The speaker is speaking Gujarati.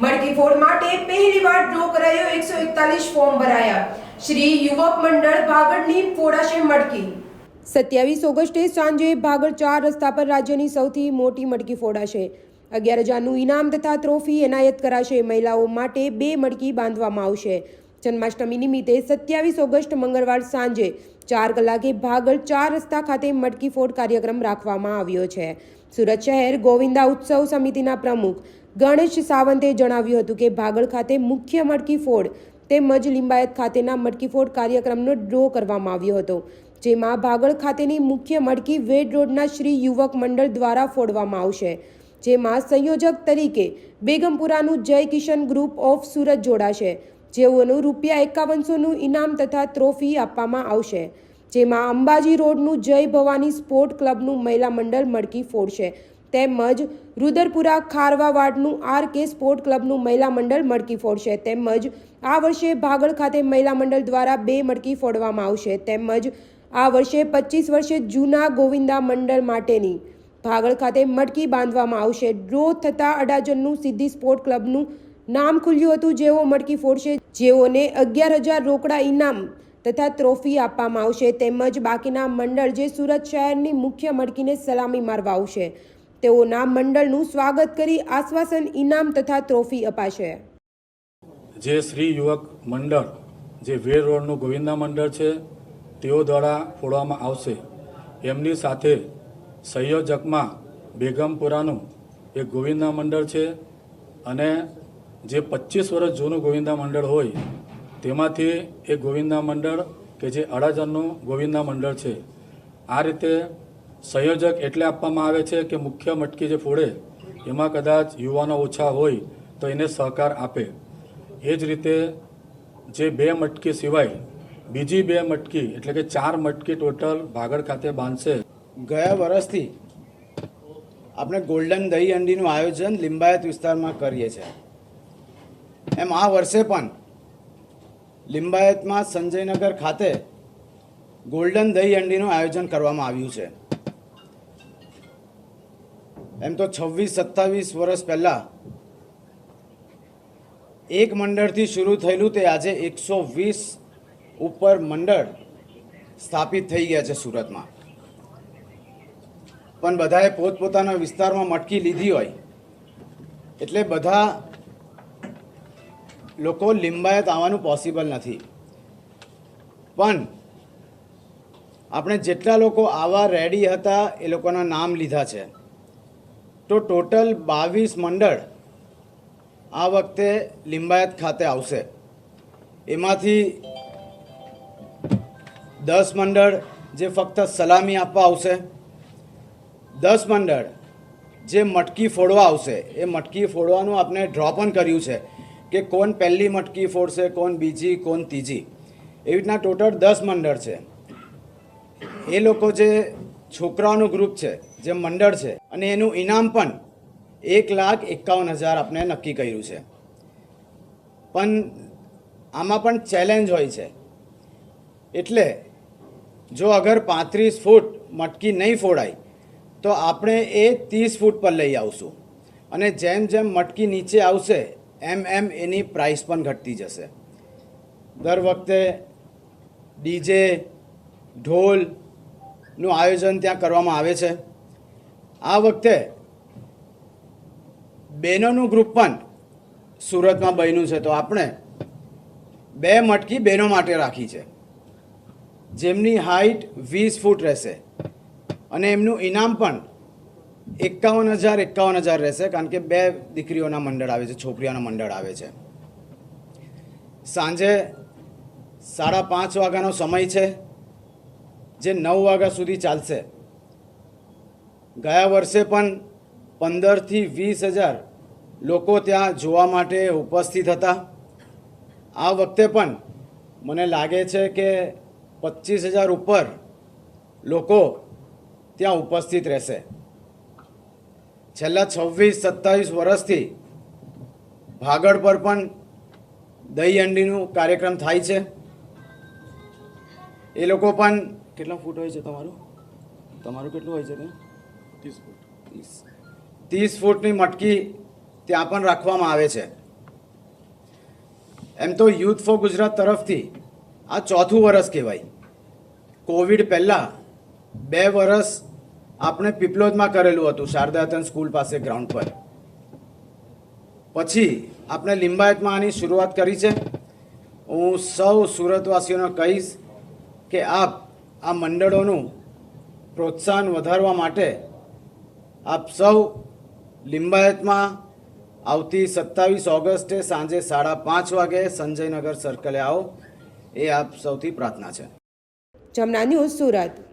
મડકી ફોડ માટે પહેલીવાર ડ્રો કરાયો એકસો ફોર્મ ભરાયા. શ્રી યુવક મંડળ ભાગડની ફોડાશે મડકી. સત્યાવીસ ઓગસ્ટે સાંજે ભાગળ ચાર રસ્તા પર રાજ્યની સૌથી મોટી મડકી ફોડાશે અગિયાર હજારનું ઇનામ તથા ટ્રોફી એનાયત કરાશે. મહિલાઓ માટે બે મટકી બાંધવામાં આવશે. જન્માષ્ટમી નિમિત્તે સત્યાવીસ ઓગસ્ટ મંગળવાર સાંજે ચાર કલાકે ભાગળ ચાર રસ્તા ખાતે મટકી ફોડ કાર્યક્રમ રાખવામાં આવ્યો છે. સુરત શહેર ગોવિંદા ઉત્સવ સમિતિના પ્રમુખ ગણેશ સાવંતે જણાવ્યું હતું કે ભાગળ ખાતે મુખ્ય મટકી ફોડ તેમજ લિંબાયત ખાતેના મટકીફોડ કાર્યક્રમનો ડ્રો કરવામાં આવ્યો હતો, જેમાં ભાગળ ખાતેની મુખ્ય મટકી વેડ રોડના શ્રી યુવક મંડળ દ્વારા ફોડવામાં આવશે, જેમાં સંયોજક તરીકે બેગમપુરાનું જય કિશન ગ્રુપ ઓફ સુરત જોડાશે, જેઓનું રૂપિયા એકાવનસોનું ઇનામ તથા ટ્રોફી આપવામાં આવશે, જેમાં અંબાજી રોડનું જય ભવાની સ્પોર્ટ ક્લબનું મહિલા મંડળ મડકી ફોડશે તેમજ રુદરપુરા ખારવાવાડનું આર કે સ્પોર્ટ ક્લબનું મહિલા મંડળ મડકી ફોડશે. તેમજ આ વર્ષે ભાગળ ખાતે મહિલા મંડળ દ્વારા બે મડકી ફોડવામાં આવશે. તેમજ આ વર્ષે પચીસ વર્ષે જૂના ગોવિંદા મંડળ માટેની ભાગળ ખાતે મટકી બાંધવામાં આવશે. ડ્રો થતાં અડાજણનું સિદ્ધિ સ્પોર્ટ ક્લબનું નામ ખુલ્યું હતું. જેઓ મટકી ફોડશે, જેઓને અગિયાર હજાર રોકડા ઇનામ તથા ટ્રોફી આપવામાં આવશે. તેમજ બાકીના મંડળ જે સુરત શહેરની મુખ્ય મડકીને સલામી મારવા આવશે. તેઓના મંડળનું સ્વાગત કરી આશ્વાસન, ઇનામ તથા ટ્રોફી અપાશે. જે શ્રી યુવક મંડળ, જે વેર રોડનું ગોવિંદા મંડળ છે, તેઓ દ્વારા ફોડવામાં આવશે. એમની સાથે સંયોજકમાં બેગમપુરાનું એક ગોવિંદા મંડળ છે અને જે પચીસ વર્ષ જૂનું ગોવિંદા મંડળ હોય, તેમાંથી એક ગોવિંદા મંડળ કે જે અડાજણનું ગોવિંદા મંડળ છે. આ રીતે સંયોજક એટલે આપવામાં આવે છે કે મુખ્ય મટકી જે ફોડે, એમાં કદાચ યુવાનો ઓછા હોય તો એને સહકાર આપે. એ જ રીતે જે બે મટકી સિવાય બીજી બે મટકી, એટલે કે ચાર મટકી ટોટલ ભાગળ ખાતે બાંધશે. ગયા વર્ષથી આપણે ગોલ્ડન દહીં અંડીનું આયોજન લિંબાયત વિસ્તારમાં કરીએ છીએ. એમ આ વર્ષે પણ લિંબાયતમાં સંજયનગર ખાતે ગોલ્ડન દહીં અંડીનું આયોજન કરવામાં આવ્યું છે. એમ તો છવ્વીસ, સત્તાવીસ વર્ષ પહેલાં એક મંડળથી શરૂ થયેલું તે આજે એકસો વીસ ઉપર મંડળ સ્થાપિત થઈ ગયા છે સુરતમાં. પણ બધાએ પોતપોતાના વિસ્તારમાં મટકી લીધી હોય, એટલે બધા લોકો લિંબાયત આવવાનું પોસિબલ નથી. પણ આપણે જેટલા લોકો આવા રેડી હતા એ લોકોના નામ લીધા છે. તો ટોટલ બાવીસ મંડળ આ વખતે લિંબાયત ખાતે આવશે. એમાંથી દસ મંડળ જે ફક્ત સલામી આપવા આવશે, દસ મંડળ જે મટકી ફોડવા આવશે, એ મટકી ફોડવાનું આપણે ડ્રો પણ કર્યું છે કે કોણ પહેલી મટકી ફોડશે, કોણ બીજી, કોણ ત્રીજી. એવી રીતના ટોટલ દસ મંડળ છે. એ લોકો જે છોકરાઓનું ગ્રુપ છે, જે મંડળ છે અને એનું ઇનામ પણ એક લાખ એકાવન હજાર આપણે નક્કી કર્યું છે. પણ આમાં પણ ચેલેન્જ હોય છે. એટલે જો અગર પાંત્રીસ ફૂટ મટકી નહીં ફોડાય, તો આપણે એ ત્રીસ ફૂટ પર લઈ આવશું. અને જેમ જેમ મટકી નીચે આવશે, એમ એમ એની પ્રાઇસ પણ ઘટતી જશે. દર વખતે ડીજે ઢોલનું આયોજન ત્યાં કરવામાં આવે છે. આ વખતે બહેનોનું ગ્રુપ પણ સુરતમાં બન્યું છે. તો આપણે બે મટકી બહેનો માટે રાખી છે. જેમની હાઈટ વીસ ફૂટ રહેશે અને એમનું ઇનામ પણ એકાવન હજાર એકાવન હજાર રહેશે, કારણ કે બે દીકરીઓના મંડળ આવે છે, છોકરીઓના મંડળ આવે છે. સાંજે સાડા પાંચ વાગ્યાનો સમય છે. જે નવ વાગ્યા સુધી ચાલશે. ગયા વર્ષે પણ પંદરથી વીસ હજાર લોકો ત્યાં જોવા માટે ઉપસ્થિત હતા. આ વખતે પણ મને લાગે છે કે પચીસ હજાર ઉપર લોકો ત્યાં ઉપસ્થિત રહેશે. છેલ્લા છવ્વીસ, સત્તાવીસ વર્ષથી ભાગળ પર પણ દહીં અંડીનું કાર્યક્રમ થાય છે. એ લોકો પણ કેટલા ફૂટ હોય છે તમારું? તમારું કેટલું હોય છે ત્યાં? ત્રીસ ત્રીસ ફૂટની મટકી ત્યાં પણ રાખવામાં આવે છે. એમ તો યુથ ફોર ગુજરાત તરફથી આ ચોથું વર્ષ કહેવાય. કોવિડ પહેલાં બે વરસ આપણે પીપલોદમાં કરેલું હતું, શારદાતન સ્કૂલ પાસે ગ્રાઉન્ડ પર. પછી આપણે લિંબાયતમાં આની શરૂઆત કરી છે. હું સૌ સુરતવાસીઓને કહીશ કે આપ આ મંડળોનું પ્રોત્સાહન વધારવા માટે આપ સૌ લિંબાયતમાં આવતી સત્તાવીસ ઓગસ્ટે સાંજે સાડા પાંચ વાગે સંજયનગર સર્કલે આવો. એ આપ સૌથી પ્રાર્થના છે. જમના ન્યૂઝ સુરત.